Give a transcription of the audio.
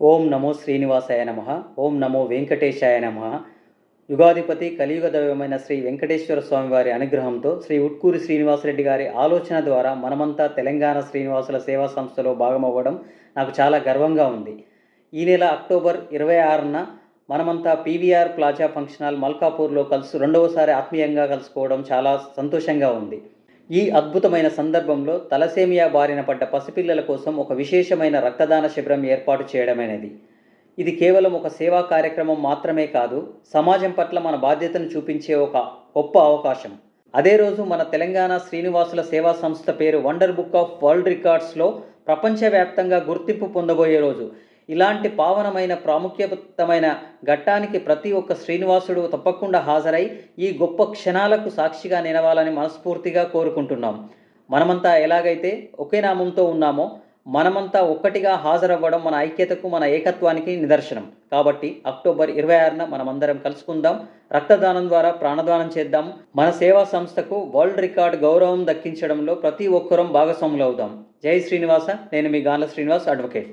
ఓం నమో శ్రీనివాసాయ నమ. ఓం నమో వెంకటేశాయ నమ. యుగాధిపతి కలియుగ దైవమైన శ్రీ వెంకటేశ్వర స్వామి వారి అనుగ్రహంతో శ్రీ ఉట్కూరి శ్రీనివాసరెడ్డి గారి ఆలోచన ద్వారా మనమంతా తెలంగాణ శ్రీనివాసుల సేవా సంస్థలో భాగమవ్వడం నాకు చాలా గర్వంగా ఉంది. ఈ నెల అక్టోబర్ ఇరవై ఆరున మనమంతా పీవీఆర్ ప్లాజా ఫంక్షన్ హాల్ మల్కాపూర్లో కలుసు రెండవసారి ఆత్మీయంగా కలుసుకోవడం చాలా సంతోషంగా ఉంది. ఈ అద్భుతమైన సందర్భంలో తలసేమియా బారిన పడ్డ పసిపిల్లల కోసం ఒక విశేషమైన రక్తదాన శిబిరం ఏర్పాటు చేయడమైనది. ఇది కేవలం ఒక సేవా కార్యక్రమం మాత్రమే కాదు సమాజం పట్ల మన బాధ్యతను చూపించే ఒక గొప్ప అవకాశం. అదే రోజు మన తెలంగాణ శ్రీనివాసుల సేవా సంస్థ పేరు వండర్ బుక్ ఆఫ్ వరల్డ్ రికార్డ్స్లో ప్రపంచవ్యాప్తంగా గుర్తింపు పొందబోయే రోజు. ఇలాంటి పావనమైన ప్రాముఖ్యతమైన ఘట్టానికి ప్రతి ఒక్క శ్రీనివాసుడు తప్పకుండా హాజరై ఈ గొప్ప క్షణాలకు సాక్షిగా నిలవాలని మనస్ఫూర్తిగా కోరుకుంటున్నాం. మనమంతా ఎలాగైతే ఒకే నామంతో ఉన్నామో మనమంతా ఒక్కటిగా హాజరవ్వడం మన ఐక్యతకు మన ఏకత్వానికి నిదర్శనం. కాబట్టి అక్టోబర్ ఇరవై ఆరున మనమందరం కలుసుకుందాం. రక్తదానం ద్వారా ప్రాణదానం చేద్దాం. మన సేవా సంస్థకు వరల్డ్ రికార్డ్ గౌరవం దక్కించడంలో ప్రతి ఒక్కరం భాగస్వాములు అవుదాం జై శ్రీనివాస నేను మీ గాన్ల శ్రీనివాస్ అడ్వకేట్.